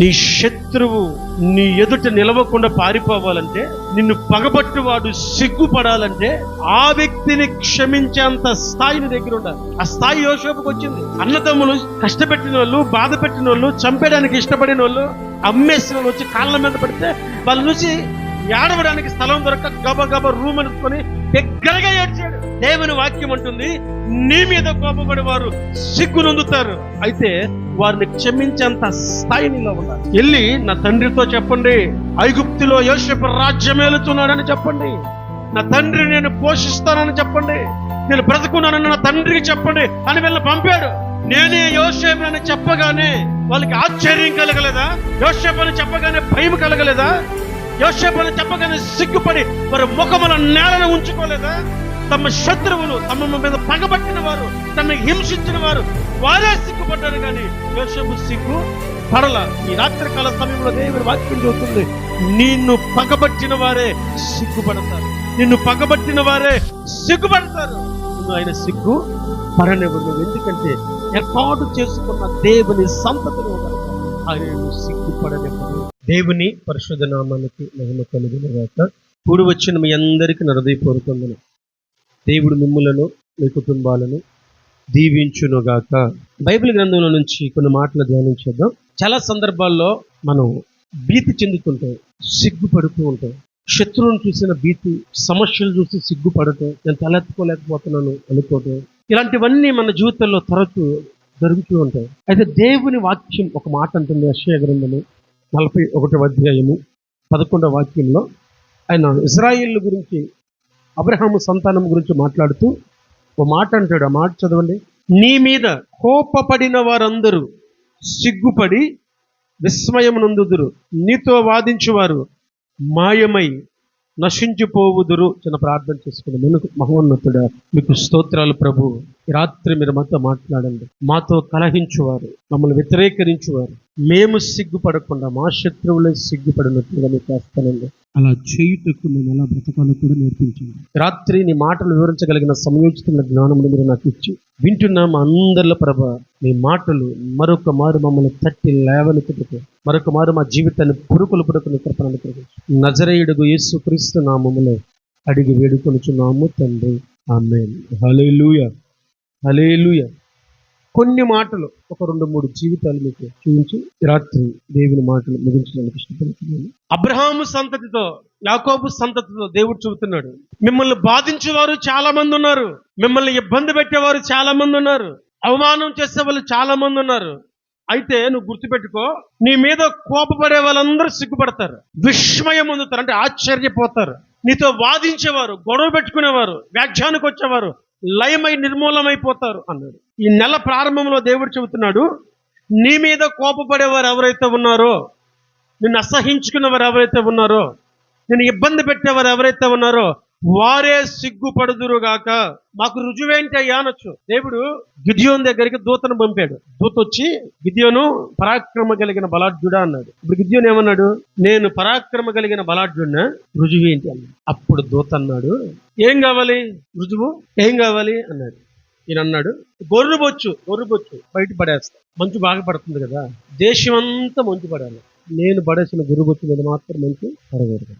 నీ శత్రువు నీ ఎదుట నిలవకుండా పారిపోవాలంటే నిన్ను పగబట్టువాడు సిగ్గుపడాలంటే ఆ వ్యక్తిని క్షమించేంత స్థాయి నీ దగ్గర ఉండాలి. ఆ స్థాయి యోషోపుకి వచ్చింది. అన్నదమ్ములు కష్టపెట్టిన వాళ్ళు బాధ పెట్టిన వాళ్ళు చంపేయడానికి ఇష్టపడిన వాళ్ళు అమ్మేసిన వాళ్ళు వచ్చి కాళ్ళ మీద పడితే వాళ్ళ నుంచి ఏడవడానికి స్థలం దొరక గబ గబ రూమ్ అనుకొని దగ్గరగా ఏడ్చాడు. దేవుని వాక్యం అంటుంది నీ మీద కోపపడి వారు సిగ్గు నొందుతారు అయితే వారిని క్షమించేంత స్థాయినిలో ఉన్నారు. వెళ్ళి నా తండ్రితో చెప్పండి. ఐగుప్తిలో యోసేపు రాజ్యం ఏలుతున్నాడని చెప్పండి. నా తండ్రి నేను పోషిస్తానని చెప్పండి. నేను బ్రతుకున్నానని నా తండ్రికి చెప్పండి అని వెళ్ళి పంపాడు. నేనే యోసేపు అని చెప్పగానే వాళ్ళకి ఆశ్చర్యం కలగలేదా? యోసేపు అని చెప్పగానే భయం కలగలేదా? యోసేపు అని చెప్పగానే సిగ్గుపడి వారి ముఖముల నేలను ఉంచుకోలేదా? తమ శత్రువులు తమ మీద పగబట్టిన వారు తమ హింసించిన వారు వారే సిగ్గుపడ్డారు కానీ యోషపు సిగ్గు పడల. ఈ రాత్రికాల సమయంలో దేవుని వాక్యం చెబుతుంది నిన్ను పగబట్టిన వారే సిగ్గుపడతారు. నిన్ను పగబట్టిన వారే సిగ్గుపడతారు. ఆయన సిగ్గు పడనివ్వదు ఎందుకంటే ఏర్పాటు చేసుకున్న దేవుని సంతతిని ఆయన నిన్ను సిగ్గుపడనివ్వదు దేవుని పరిశుధనామానికి మహిమ కలుగును కూడి వచ్చిన మీ అందరికీ నా హృదయపూర్వకంగా దేవుడు మిమ్ములను మీ కుటుంబాలను దీవించునుగాక. బైబిల్ గ్రంథంలో నుంచి కొన్ని మాటలు ధ్యానించేద్దాం చాలా సందర్భాల్లో మనం భీతి చెందుతుంటాం సిగ్గుపడుతూ ఉంటాం. శత్రువును చూసిన భీతి సమస్యలు చూసి సిగ్గుపడటం నేను తలెత్తుకోలేకపోతున్నాను అనుకోవటం. ఇలాంటివన్నీ మన జీవితంలో తరచు జరుగుతూ ఉంటాయి. అయితే దేవుని వాక్యం ఒక మాట అంటుంది అక్షయ గ్రంథము నలభై ఒకటవ అధ్యాయము పదకొండవ వాక్యంలో. ఆయన ఇజ్రాయిల్ గురించి అబ్రహాము సంతానం గురించి మాట్లాడుతూ ఓ మాట అంటాడు. ఆ మాట చదవండి. నీ మీద కోపపడిన వారందరూ సిగ్గుపడి విస్మయమునందుదురు. నీతో వాదించువారు మాయమై నశించిపోవుదురు. చిన్న ప్రార్థన చేసుకుని మనకు మహోన్నతుడా మీకు స్తోత్రాలు ప్రభు. రాత్రి మీరు మాతో మాట్లాడండి. మాతో కలహించువారు. మమ్మల్ని వ్యతిరేకరించువారు. మేము సిగ్గుపడకుండా మా శత్రువులే సిగ్గుపడినట్లుగా మీకు చేస్తానండి అలా చేయుటకు మేము ఎలా బ్రతకాలో కూడా నేర్పించండి. రాత్రి నీ మాటలు వివరించగలిగిన సమయోచితమైన జ్ఞానమును మీరు నాకు ఇచ్చి వింటున్న మా అందరిలో ప్రభ మీ మాటలు మరొక మారు మమ్మల్ని తట్టి లేవనెత్తుటకు మరొక మారు మా జీవితాన్ని పురుకులు పురుకుని కృపణను నజరేయుడుగు యేసు క్రీస్తు నామములో అడిగి వేడుకొనుచున్నాము తండ్రి. ఆమె హలేలుయ హలేలుయ కొన్ని మాటలు ఒక రెండు మూడు జీవితాలు మీకు చూపించి. రాత్రి దేవుని మాటలు ముగించడానికి ఇష్టపడుతున్నాను. అబ్రహాము సంతతితో యాకోబు సంతతితో దేవుడు చెబుతున్నాడు మిమ్మల్ని బాధించేవారు చాలా మంది ఉన్నారు. మిమ్మల్ని ఇబ్బంది పెట్టేవారు చాలా మంది ఉన్నారు. అవమానం చేసే వాళ్ళు చాలా మంది ఉన్నారు. అయితే నువ్వు గుర్తుపెట్టుకో నీ మీద కోపపడే వాళ్ళందరూ సిగ్గుపడతారు. విస్మయం పొందుతారు అంటే ఆశ్చర్యపోతారు. నీతో వాదించేవారు గొడవ పెట్టుకునేవారు వ్యాఖ్యానికి వచ్చేవారు లయమై నిర్మూలమైపోతారు అన్నాడు. ఈ నెల ప్రారంభంలో దేవుడు చెబుతున్నాడు నీ మీద కోపపడేవారు ఎవరైతే ఉన్నారో నిన్ను అసహించుకున్నవారు ఎవరైతే ఉన్నారో నేను ఇబ్బంది పెట్టేవారు ఎవరైతే ఉన్నారో వారే సిగ్గుపడుదురుగాక మాకు రుజువేంటయ్యా అనొచ్చు. దేవుడు గిద్యోన్ దగ్గరికి దూతను పంపాడు. దూత వచ్చి గిద్యోను పరాక్రమ కలిగిన బలాఢ్యుడా అన్నాడు. ఇప్పుడు గిద్యోన్ ఏమన్నాడు? నేను పరాక్రమ కలిగిన బలాఢ్యుడినా రుజువేంటి అన్నాడు. అప్పుడు దూత అన్నాడు ఏం కావాలి? రుజువు? ఏం కావాలి? అన్నాడు. ఈయన అన్నాడు గొర్రె బొచ్చు గొర్రె బొచ్చు బయట పడేస్తా. మంచు బాగా పడుతుంది కదా. దేశం అంతా మంచు పడాలి. నేను పడేసిన గొర్రె బొచ్చు మీద మాత్రం మంచు పడకూడదు.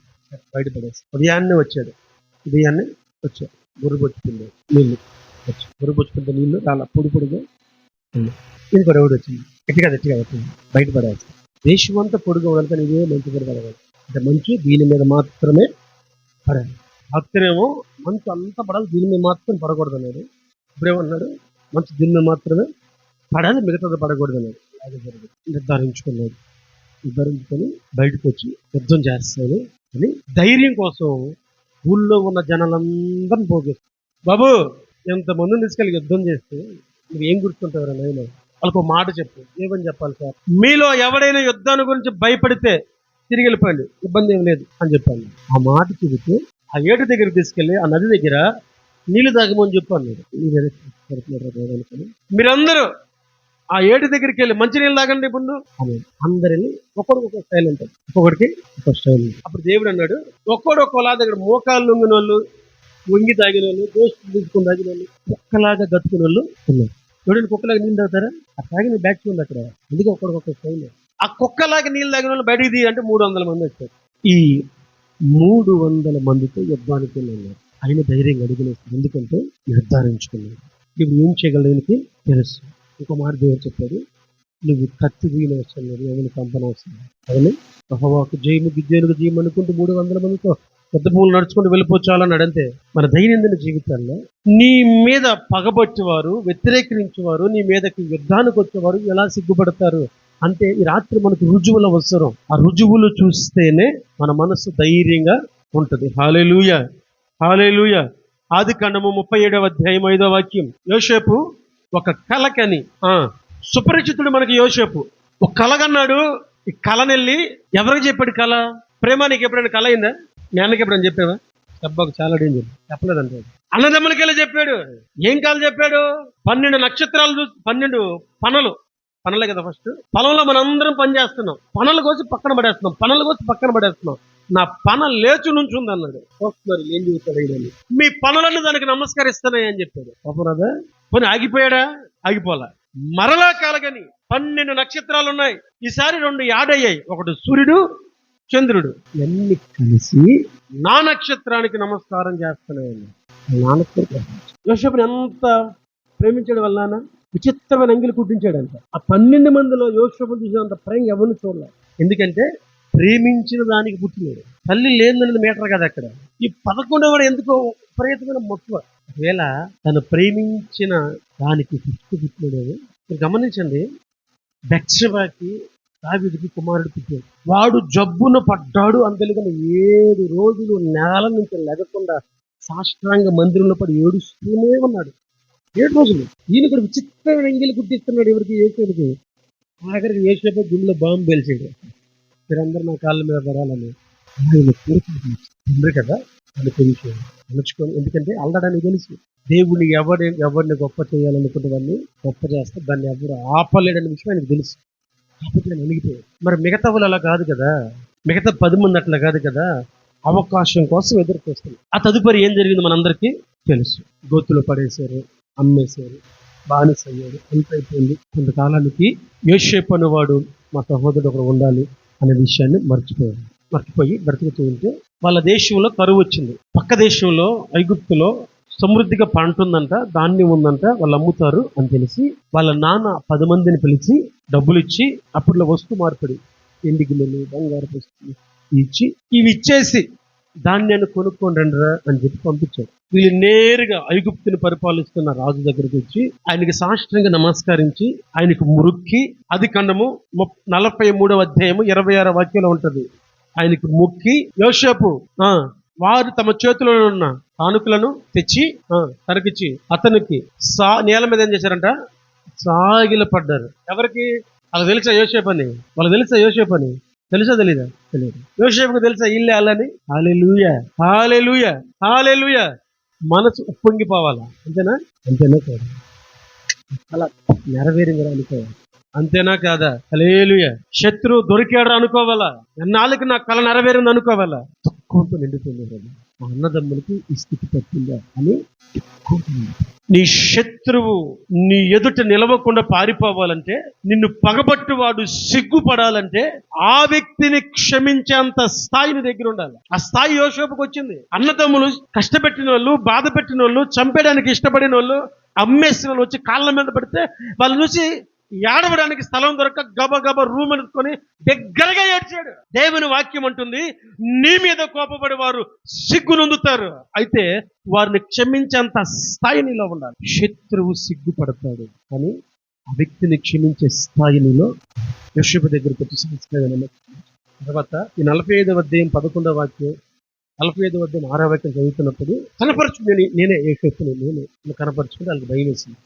బయట పడేస్తా. ఉదయాన్నే వచ్చాడు. ఉదయాన్నే వచ్చా గొర్రె నీళ్ళు వచ్చి గొర్రె నీళ్ళు చాలా పొడి పొడిగా ఉంది. ఇది కూడా ఎవడు వచ్చింది. గట్టిగా గట్టిగా వచ్చింది బయట పడేస్తా దేశం అంతా పొడిగా ఉండాలి కానీ ఇదే మంచి కూడా పడవాలి అంటే మంచి దీని మీద మాత్రమే పడాలి భక్తులేమో మంచు అంతా పడాలి దీని మీద మాత్రం పడకూడదు అన్నాడు ఇప్పుడేమన్నాడు మంచు దీని మీద మాత్రమే పడాలి మిగతాది పడకూడదు అన్నాడు అది జరిగింది. నిర్ధారించుకున్నాడు. నిర్ధారించుకొని బయటకు వచ్చి యుద్ధం చేస్తాను అని ధైర్యం కోసం ఊళ్ళో ఉన్న జనాలందరిని పోగేస్తాడు బాబు ఎంతమంది తీసుకెళ్ళి యుద్ధం చేస్తే నువ్వు ఏం గుర్తుంటావు నేను వాళ్ళకు ఒక మాట చెప్పు. ఏమని చెప్పాలి సార్? మీలో ఎవడైనా యుద్ధాన్ని గురించి భయపడితే తిరిగి వెళ్ళిపోండి. ఇబ్బంది ఏం లేదు అని చెప్పాను ఆ మాట చెబితే ఆ ఏటు దగ్గర తీసుకెళ్ళి ఆ నది దగ్గర నీళ్ళు తాగమని చెప్పాను మీరు మీరందరూ ఆ ఏటి దగ్గరికి వెళ్ళి మంచి నీళ్ళు తాగండి ఇప్పుడు అని అందరిని ఒకరికి ఒక స్టైల్ ఉంటుంది. ఒక్కొక్కడికి ఒక స్టైల్ అప్పుడు దేవుడు అన్నాడు ఒక్కడు ఒక్కోలా దగ్గర మోకాళ్ళు లొంగిన వాళ్ళు వంగి తాగిన వాళ్ళు దోస్తులు తీసుకుని తాగిన వాళ్ళు ఒక్కలాగా గతుకున్న వాళ్ళు ఉన్నారు. చూడండి కుక్కలాగా నీళ్ళు తాగుతారా? ఆ తాగిన బ్యాచ్ ఉంది అక్కడ. అందుకే ఒక్కడికి ఒక స్టైల్. ఆ కుక్కలాగా నీళ్ళు తాగిన వాళ్ళు బయటికి తీ అంటే మూడు వందల మంది వచ్చారు. ఈ మూడు వందల మందితో యుద్ధానికి వెళ్ళారు. ఆయన ధైర్యంగా అడుగులేస్తారు ఎందుకంటే నిర్ధారించుకున్నాడు ఇప్పుడు ఏం చేయగలడు ఈయనకి తెలుసు. ఇంకో మాట దేవుడు చెప్పాడు నువ్వు కత్తి వీలు అవసరం లేదు ఎవరిని పంపనవసరం అవును. యెహోవాకు జయము గిద్యోనుకు జయం అనుకుంటూ మూడు వందల మందితో పెద్ద పూలు నడుచుకుంటూ వెళ్ళిపోచాలని అడంతే మన దైనందిన జీవితాల్లో నీ మీద పగబట్టేవారు వ్యతిరేకించేవారు నీ మీదకి యుద్ధానికి వచ్చేవారు ఎలా సిగ్గుపడతారు? అంటే ఈ రాత్రి మనకు రుజువుల అవసరం. ఆ రుజువులు చూస్తేనే మన మనసు ధైర్యంగా ఉంటుంది. హాలేలుయ! హాలేలుయ! ఆది కాండము ముప్పై ఏడవ అధ్యాయం ఐదో వాక్యం. యోసేపు ఒక కలకని ఆ సుపరిచితుడు మనకి యోసేపు. ఒక కలగన్నాడు ఈ కలనెళ్ళి ఎవరికి చెప్పాడు కళ ప్రేమ నీకు ఎప్పుడైనా కళ అయిందా? నాన్నకి ఎప్పుడైనా చెప్పావా? డబ్బాకు చాలా డేంజర్ చెప్పలేదంటే. అన్నదమ్ములకెళ్ళి చెప్పాడు? ఏం కాలు చెప్పాడు? పన్నెండు నక్షత్రాలు చూసి పన్నెండు పనులు. పనులే కదా ఫస్ట్ పొలంలో మనం అందరం పని చేస్తున్నాం. పనుల కోసి పక్కన పడేస్తున్నాం. పనుల కోసి పక్కన పడేస్తున్నాం. నా పన లేచు నుంచి ఉంది అన్నాడు మరి ఏం చూస్తాడు ఈయనని? మీ పనులన్నీ దానికి నమస్కరిస్తున్నాయి అని చెప్పాడు పాపరాదా పోనీ ఆగిపోయాడా? ఆగిపోలా. మరలా కాలగని పన్నెండు నక్షత్రాలు ఉన్నాయి ఈసారి రెండు యాడ్ అయ్యాయి ఒకటి సూర్యుడు చంద్రుడు. ఇవన్నీ కలిసి నా నక్షత్రానికి నమస్కారం చేస్తున్నాయండి నా నక్షత్రం ఎంత ప్రేమించడం వల్ల విచిత్రమైన అంగిలి కుట్టించాడంట. ఆ పన్నెండు మందిలో యోసేపు చూసినంత ప్రేమ ఎవరిని చూడలేదు. ఎందుకంటే ప్రేమించిన దానికి పుట్టినాడు తల్లి లేదన్నది మీటర్ కదా అక్కడ. ఈ పదకొండవడు ఎందుకో విపరీతమైన మక్కువ ఒకవేళ తను ప్రేమించిన దానికి పుట్టు పుట్టినాడు మీరు గమనించండి బెత్షెబాకి దావిడికి కుమారుడు పుట్టాడు. వాడు జబ్బున పడ్డాడు అందులో ఏడు రోజులు నేల నుంచి లేకుండా సాష్టాంగ మందిరంలో పడి ఏడుస్తూనే ఉన్నాడు. ఏడు రోజులు. ఈయన కూడా విచిత్రమైన ఎంగిలి గుర్తిస్తున్నాడు ఎవరికి? ఏసేపుకి. ఆఖరికి ఏసేపు గుండెలో బాంబు పేల్చాడు. మీరందరూ నా కాళ్ళ మీద పడాలని ఆయన కోరుకుంటున్నారు తండ్రి కదా? అని కొంచెం ఎందుకంటే అల్లడానికి తెలుసు. దేవుని ఎవరి ఎవరిని గొప్ప చేయాలనుకుంటే వాడిని గొప్ప చేస్తే దాన్ని ఎవరు ఆపలేడని విషయం ఆయనకు తెలుసు. కాకపోతే నేను అణిగిపోయాడు మరి మిగతా వాళ్ళు అలా కాదు కదా? మిగతా పది మంది అట్లా కాదు కదా? అవకాశం కోసం ఎదురు చూస్తుంది ఆ తదుపరి ఏం జరిగింది మనందరికీ తెలుసు. గోతులో పడేశారు అమ్మేశారు బానిస అయ్యాడు అంత అయిపోయింది. కొంతకాలానికి యోషేపు అనేవాడు మా సహోదరుడు ఒకడు ఉండాలి. అనే విషయాన్ని మర్చిపోయారు. మర్చిపోయి బ్రతుకుతూ ఉంటే వాళ్ళ దేశంలో కరువు వచ్చింది. పక్క దేశంలో ఐగుప్తులో సమృద్ధిగా పంట ఉందంట ధాన్యం ఉందంట వాళ్ళు అమ్ముతారు అని తెలిసి వాళ్ళ నాన్న పది మందిని పిలిచి డబ్బులు ఇచ్చి అప్పట్లో వస్తు మార్పిడి ఎండి గిన్నెలు బంగారు ఇచ్చి ఇవి ఇచ్చేసి ధాన్యాన్ని కొనుక్కొని రండిరా అని చెప్పి పంపించాడు. వీళ్ళు నేరుగా ఐగుప్తుని పరిపాలిస్తున్న రాజు దగ్గరికి వచ్చి ఆయనకి సాష్టంగా నమస్కరించి ఆయనకు మురుక్కి అది కండము నలభై మూడవ అధ్యాయము ఇరవై ఆరో వాక్యంలో ఉంటది. ఆయనకు మొక్కి యోసేపు వారు తమ చేతిలో ఉన్న కానుకలను తెచ్చి ఆ, తనకిచ్చి అతనికి సా నేల మీద ఏం చేశారంట? సాగిల పడ్డారు ఎవరికి? వాళ్ళకి తెలుసా యోసేపు అని? వాళ్ళకి తెలుసా యోసేపు అని? తెలుసా తెలీదా? తెలియదు యోసేపుకు తెలుసా ఇల్లే అల్లని? హాలెలూయ. హాలెలూయ. హాలెలూయ. మనసు ఉప్పొంగిపోవాలా? అంతేనా? అంతేనా కాదు. అలా నెరవేరింది అనుకోవాలి అంతేనా కాదా? హలేలుయ. శత్రు దొరికాడు అనుకోవాలా? ఎన్నాళ్ళకి నా కళ నెరవేరింది అనుకోవాలా దుఃఖంతో నిండుతుంది. మా అన్నదమ్ములకి ఈ స్థితి పట్టిందా అని నీ శత్రువు నీ ఎదుట నిలవకుండా పారిపోవాలంటే నిన్ను పగబట్టువాడు సిగ్గుపడాలంటే ఆ వ్యక్తిని క్షమించేంత స్థాయి నీ దగ్గర ఉండాలి. ఆ స్థాయి యోషోపుకి వచ్చింది. అన్నదమ్ములు కష్టపెట్టిన వాళ్ళు బాధ పెట్టిన వాళ్ళు చంపేయడానికి ఇష్టపడిన వాళ్ళు అమ్మేసిన వాళ్ళు వచ్చి కాళ్ళ మీద పడితే వాళ్ళు చూసి ఏడవడానికి స్థలం దొరక గబగబ రూమ్ అనుకొని దగ్గరగా ఏడ్చాడు. దేవుని వాక్యం అంటుంది నీ మీద కోపపడి వారు సిగ్గునొందుతారు. అయితే వారిని క్షమించేంత స్థాయి నీలో ఉండాలి. శత్రువు సిగ్గుపడతాడు కానీ ఆ వ్యక్తిని క్షమించే స్థాయి నీలో యశుభ దగ్గరకు వచ్చి తర్వాత ఈ నలభై ఐదవ అధ్యాయం పదకొండవ వాక్యం నలభై ఐదవ అధ్యాయం ఆరో వాక్యం చదువుతున్నప్పుడు కనపరచు నేను నేనే ఏ శక్తిని నేనే నువ్వు వాళ్ళకి భయం వేసింది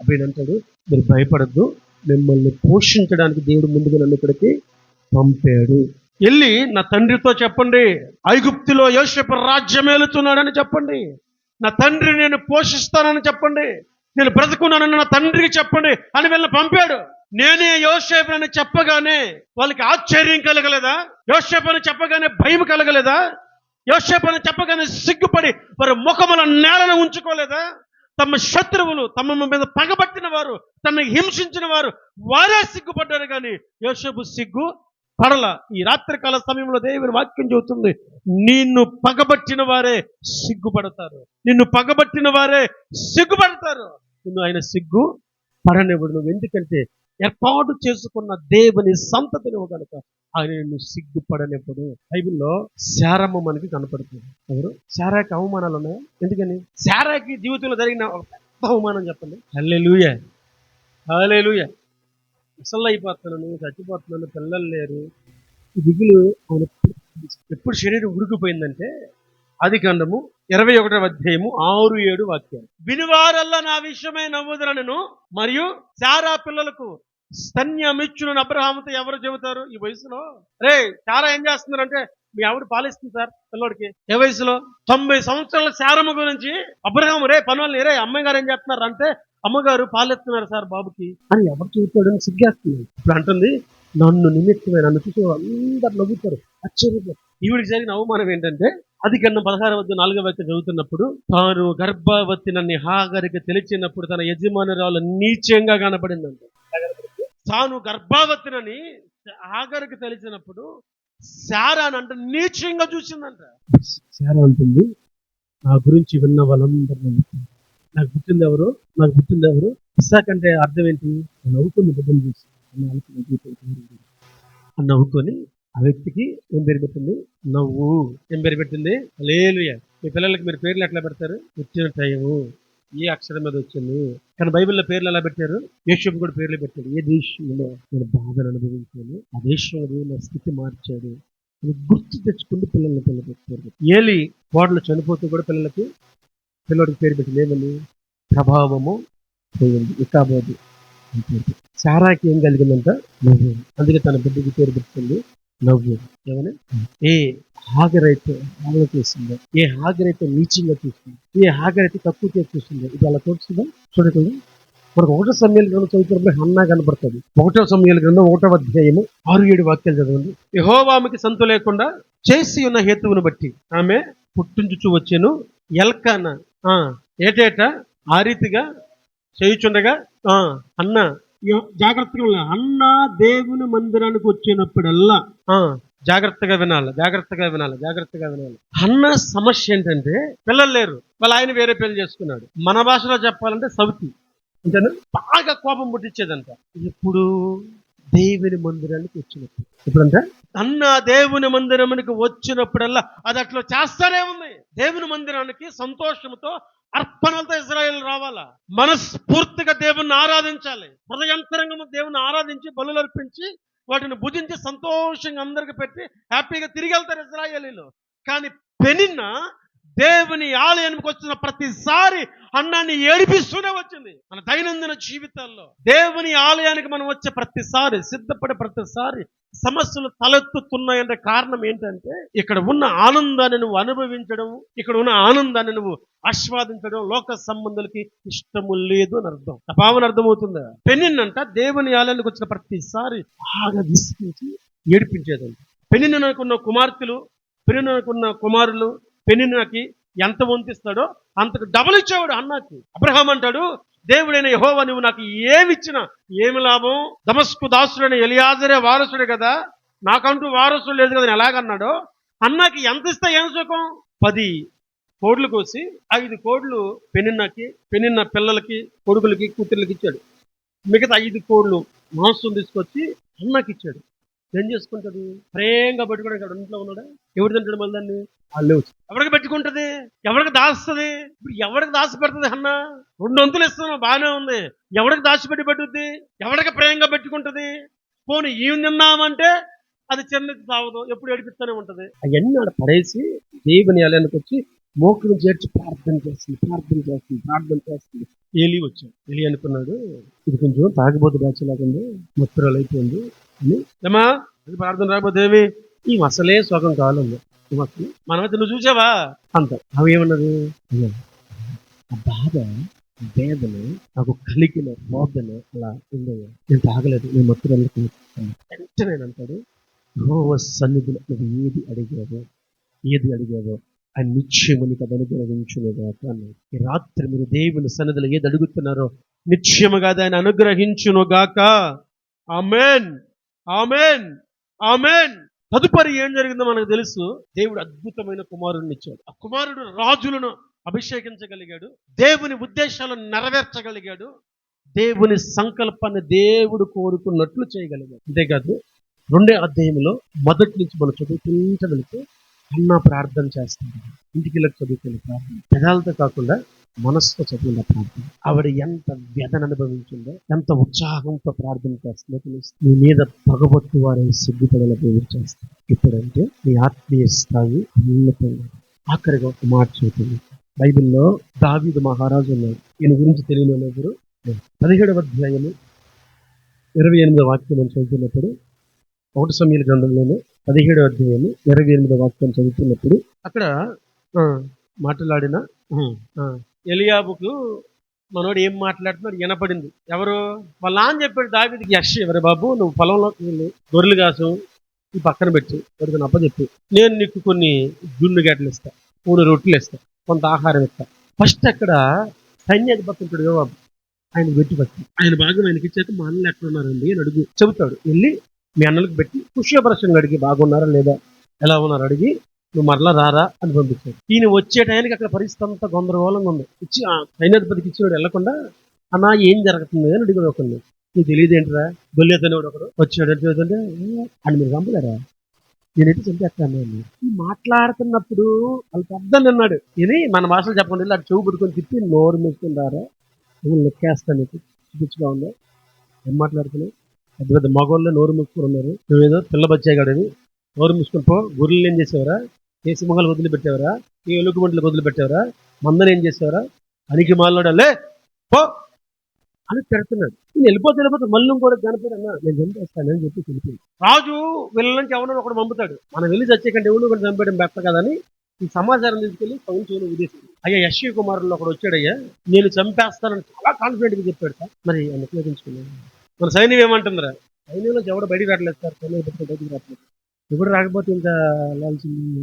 అప్పుడు అంటాడు మీరు భయపడద్దు మిమ్మల్ని పోషించడానికి దేవుడు ముందుగా నన్ను ఇక్కడికి పంపాడు. వెళ్ళి నా తండ్రితో చెప్పండి. ఐగుప్తిలో యోసేపు రాజ్యం ఏలుతున్నాడని చెప్పండి. నా తండ్రి నేను పోషిస్తానని చెప్పండి. నేను బ్రతుకున్నానని నా తండ్రికి చెప్పండి అని వెళ్ళి పంపాడు. నేనే యోసేపు అని చెప్పగానే వాళ్ళకి ఆశ్చర్యం కలగలేదా? యోసేపు అని చెప్పగానే భయం కలగలేదా? యోసేపు అని చెప్పగానే సిగ్గుపడి వారి ముఖముల నేలను ఉంచుకోలేదా? తమ శత్రువులు తమ మీద పగబట్టిన వారు తనను హింసించిన వారు వారే సిగ్గుపడ్డారు కానీ యోషపు సిగ్గు పడల. ఈ రాత్రికాల సమయంలో దేవుని వాక్యం చెబుతుంది నిన్ను పగబట్టిన వారే సిగ్గుపడతారు. నిన్ను పగబట్టిన వారే సిగ్గుపడతారు. నిన్ను ఆయన సిగ్గు పడనివ్వడు నువ్వు. ఎందుకంటే ఏర్పాటు చేసుకున్న దేవుని సంతతి నువ్వు కనుక ఆయన నిన్ను సిగ్గుపడనివ్వడు. బైబిల్లో శారమ్మ మనకి కనపడుతుంది. ఎవరు? శారాకి అవమానాలు ఉన్నాయా? ఎందుకని? శారాకి జీవితంలో జరిగిన పెద్ద అవమానం చెప్పండి. హల్లే లూయ హల్లే లూయ అయిపోతున్నాను చచ్చిపోతున్నాను పిల్లలు లేరు. దిగులు ఆయన ఎప్పుడు శరీరం ఉడికిపోయిందంటే ఆది కాండము ఇరవై ఒకటవ అధ్యాయము ఆరు ఏడు వాక్యాలు. వినివారల్లా నా విషయమై నవ్వుదనను మరియు చారా పిల్లలకు స్తన్యమిచ్చును అబ్రహాముతో ఎవరు చెబుతారు ఈ వయసులో? రే చాలా ఏం చేస్తున్నారంటే మీ ఆవిడ పాలిస్తుంది సార్ పిల్లోడికి. ఏ వయసులో? తొంభై సంవత్సరాల శారమ్మ గురించి. అబ్రహాం రే పనులు రే అమ్మగారు ఏం చేస్తున్నారు అంటే అమ్మగారు పాలిస్తున్నారు సార్ బాబుకి. అని ఎవరు చెబుతాడు అని సిగ్గేస్తుంది. ఇప్పుడు అంటుంది నన్ను నిమిత్తమే నన్ను చూసి అందరు నవ్వుతారు. ఆశ్చర్యపోతారు ఈవిడికి జరిగిన అవమానం ఏంటంటే అది కన్నా పదహారు వద్ద నాలుగవ వ్యక్తి చదువుతున్నప్పుడు తాను గర్భవతి నన్ను హాగరికి తెలిచినప్పుడు తన యజమానురాలు నీచంగా కనబడిందంట తాను గర్భావతినని ఆగరికి తెలిసినప్పుడు శారా అని అంటే నీచంగా చూసిందంట. శారా అంటుంది నా గురించి విన్న వాళ్ళందరూ నాకు పుట్టింది ఎవరు? నాకు పుట్టింది ఎవరు? ఇసాక్ అంటే అర్థం ఏంటి? నవ్వుకుని బిడ్డను చూసి అని నవ్వుకొని ఆ వ్యక్తికి ఏం పేరు పెట్టింది? నవ్వు. ఏం పేరు పెట్టింది? లేలుయ మీ పిల్లలకి మీరు పేర్లు ఎట్లా పెడతారు? వచ్చిన టైము. ఏ అక్షరం మీద వచ్చింది? కానీ బైబిల్లో పేర్లు ఎలా పెట్టారు? యేషం కూడా పేర్లు పెట్టాడు. ఏ దేశంలో? నేను బాధను అనుభవించాను. ఆ దేశంలో నా స్థితి మార్చాడు. గుర్తు తెచ్చుకుంటూ పిల్లల్ని పిల్లలు పెట్టారు ఏలి వాటిలో చనిపోతూ కూడా పిల్లలకి పిల్లడికి పేరు పెట్టలేమని ప్రభావము పోయింది. ఇకాబోదు సారాకి ఏం కలిగిందంట? అందుకే తన బిడ్డకి పేరు పెట్టుకుంది. నవ్వు ఏమని? ఏ హాగరైతే హాగ చేసిందో ఏ హాగరైతే నీచంగా చూసిందో ఏ హాగరైతే తక్కువ చేసి చూసిందో ఇది అలా చూస్తుందా చూడకుండా మనకు ఒకటో సమయాల గ్రంథం చదువుతున్నప్పుడు హన్నా కనపడుతుంది ఒకటో సమయాల గ్రంథం ఒకటో అధ్యాయము ఆరు ఏడు వాక్యాలు చదవండి. యహోవామికి సంతు లేకుండా చేసి ఉన్న హేతువును బట్టి ఆమె పుట్టించుచు వచ్చాను. ఎల్కాన ఆ, ఏటేట ఆ రీతిగా చేయుచుండగా ఆ, అన్న యో- జాగ్రత్తగా. అన్న దేవుని మందిరానికి వచ్చినప్పుడల్లా జాగ్రత్తగా వినాలి జాగ్రత్తగా వినాలి జాగ్రత్తగా వినాలి. అన్న సమస్య ఏంటంటే పిల్లలు లేరు వాళ్ళ ఆయన వేరే పెళ్ళి చేసుకున్నాడు. మన భాషలో చెప్పాలంటే సౌతి. అంతేనా? బాగా కోపం పుట్టించేదంట. ఇప్పుడు దేవుని మందిరానికి వచ్చినప్పుడు. ఇప్పుడంటే అన్న దేవుని మందిరానికి వచ్చినప్పుడల్లా అది అట్లా చేస్తానే ఉంది. దేవుని మందిరానికి సంతోషంతో అర్పణలతో ఇజ్రాయెల్ రావాలా? మనస్ఫూర్తిగా దేవుణ్ణి ఆరాధించాలి. హృదయంతరంగము దేవుని ఆరాధించి బలులర్పించి వాటిని భుజించి సంతోషంగా అందరికి పెట్టి హ్యాపీగా తిరిగి వెళ్తారు ఇజ్రాయేలీలు. కానీ పెనిన్న దేవుని ఆలయానికి వచ్చిన ప్రతిసారి అన్నాన్ని ఏడిపిస్తూనే వచ్చింది. మన దైనందిన జీవితాల్లో దేవుని ఆలయానికి మనం వచ్చే ప్రతిసారి సిద్ధపడే ప్రతిసారి సమస్యలు తలెత్తుతున్నాయంటే కారణం ఏంటంటే ఇక్కడ ఉన్న ఆనందాన్ని నువ్వు అనుభవించడం ఇక్కడ ఉన్న ఆనందాన్ని నువ్వు ఆస్వాదించడం లోక సంబంధులకి ఇష్టము లేదు అని అర్థం. ఆ భావన అర్థమవుతుందా? పెనిన్నంట దేవుని ఆలయానికి వచ్చిన ప్రతిసారి బాగా విసిగించి ఏడిపించేదంట. పెనిన్నకున్న కుమార్తెలు పెనిన్నకున్న కుమారులు పెనిన్నకి ఎంత వంతిస్తాడో అంతకు డబుల్ ఇచ్చేవాడు అన్నకి. అబ్రహాం అంటాడు దేవుడైన యహోవా నువ్వు నాకు ఏమిచ్చినా ఏమి లాభం? దమస్కు దాసుడైన ఎలియాజరే వారసుడే కదా నాకంటూ వారసుడు లేదు కదా ఎలాగన్నాడో అన్నకి ఎంత ఇస్తా ఏం సుఖం? పది కోడ్లు కోసి ఐదు కోడ్లు పెనిన్నకి పెనిన్న పిల్లలకి కొడుకులకి కూతుర్లకి ఇచ్చాడు. మిగతా ఐదు కోడ్లు మాంసం తీసుకొచ్చి అన్నకి ఇచ్చాడు. ఏం చేసుకుంటది ప్రేమగా పెట్టుకుని ఇక్కడ ఇంట్లో ఉన్నాడా. ఎవరు తింటాడు మళ్ళీ దాన్ని? వాళ్ళు ఎవరికి పెట్టుకుంటది? ఎవరికి దాస్తుంది? ఇప్పుడు ఎవరికి దాచి పెడుతుంది అన్న? రెండు వంతులు ఇస్తున్నాం బాగానే ఉంది. ఎవరికి దాచిపెట్టి పెట్టుద్ది? ఎవరికి ప్రేమగా పెట్టుకుంటది? పోనీ ఏం తిన్నామంటే అది చిన్నది తాగదు ఎప్పుడు ఏడిపిస్తూనే ఉంటది. అవన్నీ ఆడ పడేసి దేవుని అలయానికి వచ్చి మోకును చేర్చి ప్రార్థన చేస్తుంది ప్రార్థన చేస్తుంది ప్రార్థన చేస్తుంది. ఏలి వచ్చాడు. ఏలి అనుకున్నాడు ఇది కొంచెం తాగిపోతు బ్యాచ్ లాగుంది ముత్తరాలు అయిపోయింది అని. ఏమా? ఇది ప్రార్థన రాకపోతే ఏమి? ఈ మసలే సుఖం కావాలి ఈ మసలు. మనమైతే నువ్వు చూసావా? అంత. అవి ఏమన్నది? ఆ బాధ వేదన నాకు కలిగిన రోదన అలా ఉండేది నేను తాగలేదు. నేను మొత్తం వెంటనే అంటాడు యెహోవా సన్నిధిలో నువ్వు ఏది అడిగావో ఏది అడిగావో ఆ నిత్యముని కదా అనుగ్రహించునుగాక అన్నాడు. ఈ రాత్రి మీరు దేవుని సన్నిధిలో ఏది అడుగుతున్నారో నిత్యముగా ఆయన అనుగ్రహించునుగాక. ఆమెన్. ఆమెన్. ఆమెన్. తదుపరి ఏం జరిగిందో మనకు తెలుసు. దేవుడు అద్భుతమైన కుమారుడిని ఇచ్చాడు. ఆ కుమారుడు రాజులను అభిషేకించగలిగాడు. దేవుని ఉద్దేశాలను నెరవేర్చగలిగాడు. దేవుని సంకల్పాన్ని దేవుడు కోరుకున్నట్లు చేయగలిగాడు. అంతేకాదు రెండే అధ్యాయంలో మొదటి నుంచి మనం చదువుకుంటూ వెళితే అన్న ప్రార్థన చేస్తాడు. ఇంటికి వెళ్ళి చదువుకునే ప్రార్థన. పెదాలతో కాకుండా మనసుతో చదివిన ప్రార్థన. ఆవిడ ఎంత వ్యధన అనుభవించిందో ఎంత ఉత్సాహంతో ప్రార్థన చేస్తుందో నీ మీద పగబొట్టు వారిని సిగ్గుపడేలా దేవుడు చేస్తారు. ఇప్పుడంటే నీ ఆత్మీయ స్థాయి ఉన్నతంగా ఆఖరిగా ఒక మాట చెబుతుంది. బైబిల్లో దావీదు మహారాజు ఉన్నాడు ఈయన గురించి తెలియని ఎవరు పదిహేడవ అధ్యాయము ఇరవై ఎనిమిది వాక్యం చదువుతున్నప్పుడు ఒకటి సమీల గ్రంథంలోనే పదిహేడవ అధ్యాయము ఇరవై ఎనిమిది వాక్యం చదువుతున్నప్పుడు అక్కడ మాట్లాడిన ఎలియాబుకు మనోడు ఏం మాట్లాడుతున్నాడు? వినపడింది. ఎవరు? వాళ్ళ నాన్న చెప్పాడు దావిదికి యక్ష ఎవరు బాబు నువ్వు పొలంలోకి వెళ్ళి గొర్రెలు కాసు ఈ పక్కన పెట్టి వాడికి అప్పచెప్పు నేను నీకు కొన్ని జున్ను గడ్డలు ఇస్తా మూడు రొట్టెలు ఇస్తా కొంత ఆహారం ఇస్తా. ఫస్ట్ అక్కడ సైన్యాధిపతి ఉంటాడు కదా బాబు ఆయన పెట్టి పట్టి. ఆయన భాగం ఆయనకి ఇచ్చాక మా అన్నలు ఎక్కడ ఉన్నారండి అని అడుగు. చెబుతాడు. వెళ్ళి మీ అన్నలకు పెట్టి పుష్యపరసంగా అడిగి బాగున్నారా లేదా ఎలా ఉన్నారు అడిగి నువ్వు మరలా రారా అని పంపించాడు. ఈయన వచ్చే టైంకి అక్కడ పరిస్థితి అంతా గందరగోళంగా ఉంది. ఇచ్చి సైన్యాధిపతికి ఇచ్చినాడు వెళ్ళకుండా అన్నా ఏం జరుగుతుంది? అని అడిగాడు ఒకరిని నీకు తెలియదు ఏంటరా? గొల్లేతనేవాడు ఒకడు వచ్చాడు. అంటే ఏంటంటే, అని మీరు చంపలేరా? నేనైతే చంపేస్తాను అని ఈ మాట్లాడుతున్నప్పుడు వాళ్ళు పెద్దని అన్నాడు. ఇది మన భాషలో చెప్పకుండా వెళ్ళి అటు చెవు పుట్టుకొని తిప్పి నోరు మూసుకుంటారా నువ్వు లెక్కేస్తాను నీకు? చూపించుగా ఉందా ఏం మాట్లాడుతున్నావు? పెద్ద పెద్ద మగవాళ్ళు నోరు మూసుకుని ఉన్నారు. నువ్వేదో పిల్ల బచ్చాగాడని నోరు మూసుకుని పో. గొర్రెలు ఏం చేసేవరా? కేసి మొహాలు వదిలిపెట్టేవరా ఏ ఎలుగు మంటలు వదిలిపెట్టేవరా మందని ఏం చేసేవరా? అనికి మాలోడా పో అని పెడుతున్నాడు నేను వెళ్ళిపోతే వెళ్ళిపోతే మళ్ళీ కూడా కనపడి అన్న నేను చంపేస్తాను అని చెప్పి తెలిపింది రాజు వీళ్ళకి ఎవరైనా ఒకడు పంపుతాడు. మనం వెళ్ళి చచ్చేకంటే ఎవరు కూడా చంపేయడం బెట్ట కదని ఈ సమాచారం తీసుకెళ్ళి పవన్ చేయని ఉద్దేశం అయ్యా యశ్వ కుమారులు ఒకడు వచ్చాడయ్యా. నేను చంపేస్తానని చాలా కాన్ఫిడెంట్గా చెప్పాడు సార్. మరి ఆయన ఉపయోగించుకున్నాను మన సైన్యం ఏమంటుందిరా సైన్యంలో ఎవడు బయటికి రావట్లేదు సార్? సైన్యం బయటికి రావట్లేదు. ఇప్పుడు రాకపోతే ఇంకా వెళ్ళాల్సింది?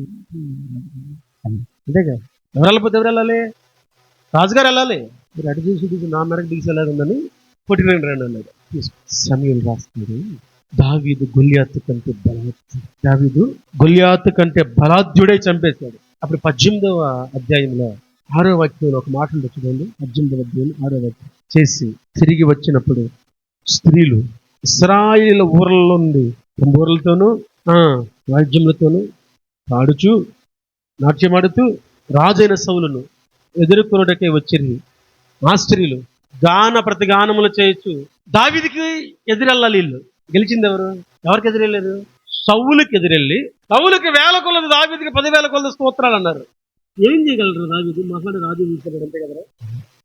అంతేగా ఎవరు వెళ్ళిపోతే ఎవరు వెళ్ళాలి? రాజుగారు వెళ్ళాలి. మీరు అటు చూసి ఇటు నా మేరకు దిగిసేలాగా ఉందని కొట్టిరండి రండి అన్నాడు. సమయం రాస్తాడు దావీదు గొల్యాతు కంటే బలాత్ దావీదు గొల్యాతు కంటే బలాద్యుడే చంపేశాడు. అప్పుడు పద్దెనిమిదవ అధ్యాయంలో ఆరో వాక్యంలో ఒక మాట ఉంది చూడండి. పద్దెనిమిదవ అధ్యాయం ఆరో వాక్యం. చేసి తిరిగి వచ్చినప్పుడు స్త్రీలు ఇస్రాయిల ఊర్ల నుండి తంబూరులతోనూ ఆ, పాడుచు నాట్యమాడుతూ రాజైన సౌలును ఎదుర్కొనడకే వచ్చింది ఆ స్త్రీలు గాన ప్రతిగానములు చేయొచ్చు దావిదికి ఎదురెళ్ళాలి వీళ్ళు గెలిచింది ఎవరు ఎవరికి ఎదురెళ్ళారు? సౌలుకి ఎదురెళ్ళి సౌలుకి వేల కొలది దావిదికి పదివేల కొలది స్తోత్రాలు అన్నారు. ఏం చేయగలరు రాజుది మహాడు రాజు తీసుకున్నాడు అంతే కదరా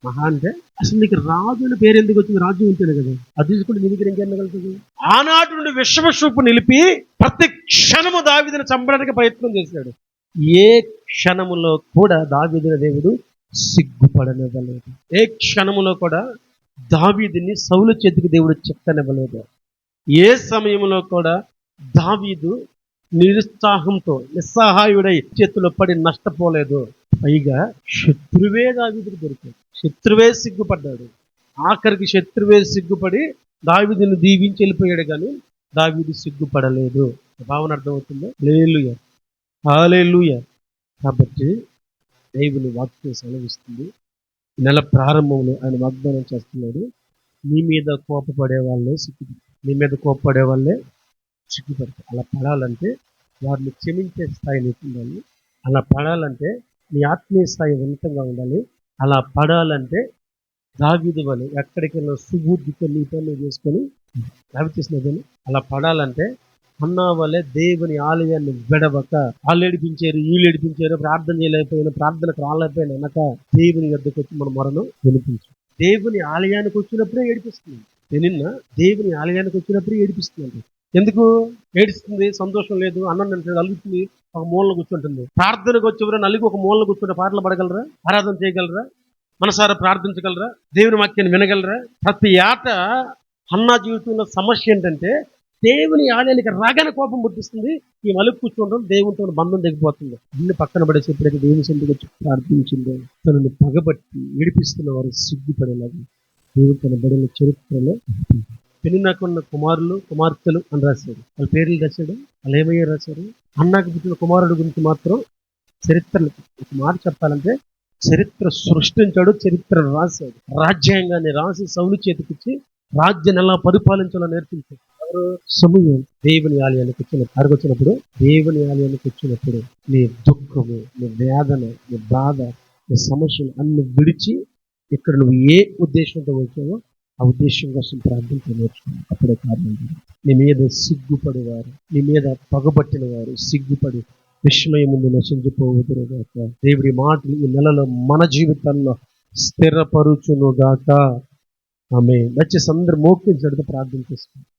మహా అంటే అసలు నీకు రాజు అని పేరు ఎందుకు వచ్చింది? రాజు ఉంటేనే కదా. అది తీసుకుంటే నీ దగ్గర ఇంకేం ఆనాటి నుండి విశ్వశూపు నిలిపి ప్రతి క్షణము దావిదిని చంపడానికి ప్రయత్నం చేశాడు. ఏ క్షణములో కూడా దావిదిన దేవుడు సిగ్గుపడనివ్వలేదు. ఏ క్షణములో కూడా దావీదిని సౌలు చేతికి దేవుడు చెక్కనివ్వలేదు ఏ సమయంలో కూడా దావీదు నిరుత్సాహంతో నిస్సహాయుడై చేతిలో పడి నష్టపోలేదు. పైగా శత్రువే దావీదుకు దొరికాడు. శత్రువే సిగ్గుపడ్డాడు. ఆఖరికి శత్రువే సిగ్గుపడి దావిదిని దీవించి వెళ్ళిపోయాడు కానీ దావిది సిగ్గుపడలేదు. భావన అర్థమవుతుందా? లేలుయ హాలేలుయ కాబట్టి దేవుని వాక్యం సెలవిస్తుంది. నెల ప్రారంభంలో ఆయన వాగ్దానం చేస్తున్నాడు. నీ మీద కోపపడే వాళ్ళే సిగ్గుపడతారు నీ మీద కోపపడే వాళ్ళే సిగ్గుపడతారు. అలా పడాలంటే వారిని క్షమించే స్థాయి నీకు ఉండాలి. అలా పడాలంటే నీ ఆత్మీయ స్థాయి ఉన్నతంగా ఉండాలి. అలా పడాలంటే దాగిదు వలె ఎక్కడికైనా సుబుద్ధితో నీ పనులు చేసుకొని రవితీసినదని అలా పడాలంటే అన్నా వలె దేవుని ఆలయాన్ని విడవక వాళ్ళు ఏడిపించారు వీళ్ళు ఏడిపించారు ప్రార్థన చేయలేకపోయినా ప్రార్థనకు రాలేకపోయినా అనక దేవుని వద్దకు వచ్చి మన మొరను వినిపించు. దేవుని ఆలయానికి వచ్చినప్పుడే ఏడిపిస్తుంది. నిన్న దేవుని ఆలయానికి వచ్చినప్పుడే ఏడిపిస్తుంది ఎందుకు? ఏడుస్తుంది? సంతోషం లేదు. అన్నం తింటాడు అలుగుతుంది. ఒక మూలన కూర్చుంటుంది. ప్రార్థనకు వచ్చేవరా నలుగు ఒక మూలన కూర్చుంటే పాటలు పడగలరా? ఆరాధన చేయగలరా? మనసారా ప్రార్థించగలరా? దేవుని వాక్యాన్ని వినగలరా? ప్రతి ఆట అన్నా జీవితంలో సమస్య ఏంటంటే దేవుని ఆలయానికి రాగానే కోపం పుట్టిస్తుంది. ఈ మలుపు కూర్చుంటాం దేవునితో బంధం దిగిపోతుంది అన్ని పక్కన పడేసి దేవుని సందుకు వచ్చి ప్రార్థించిందో. తనని పగబట్టి ఏడిపిస్తున్న వారు సిగ్గుపడేలాగా దేవుడు తన బడిన చరిత్రలో పెళ్ళినాకున్న కుమారులు కుమార్తెలు అని రాశాడు వాళ్ళ పేర్లు రాశాడు వాళ్ళు ఏమయ్యో రాశారు? అన్నాకు పుట్టిన కుమారుడు గురించి మాత్రం చరిత్రలు ఒక మాట చెప్పాలంటే చరిత్ర సృష్టించాడు చరిత్ర రాశాడు. రాజ్యాంగాన్ని రాసి సౌలు చేతికిచ్చి రాజ్యాన్ని ఎలా పరిపాలించాలో నేర్పించాడు. ఎవరు? సమయం దేవుని ఆలయానికి వచ్చిన అక్కడికి వచ్చినప్పుడు దేవుని ఆలయానికి వచ్చినప్పుడు నీ దుఃఖము నీ వేదన నీ బాధ నీ సమస్యలు అన్ని విడిచి ఇక్కడ నువ్వు ఏ ఉద్దేశంతో వచ్చావో ఆ ఉద్దేశం కోసం ప్రార్థించి నేర్చుకున్నాం అప్పుడే కారణం నీ మీద సిగ్గుపడేవారు నీ మీద పగబట్టిన వారు సిగ్గుపడి విస్మయం ముందు నశించిపోవదురు గాక దేవుడి మాటలు ఈ నెలలో మన జీవితంలో స్థిరపరుచును గాక ఆమె నచ్చి అందరు మోకించడితే ప్రార్థన చేసుకుంటాం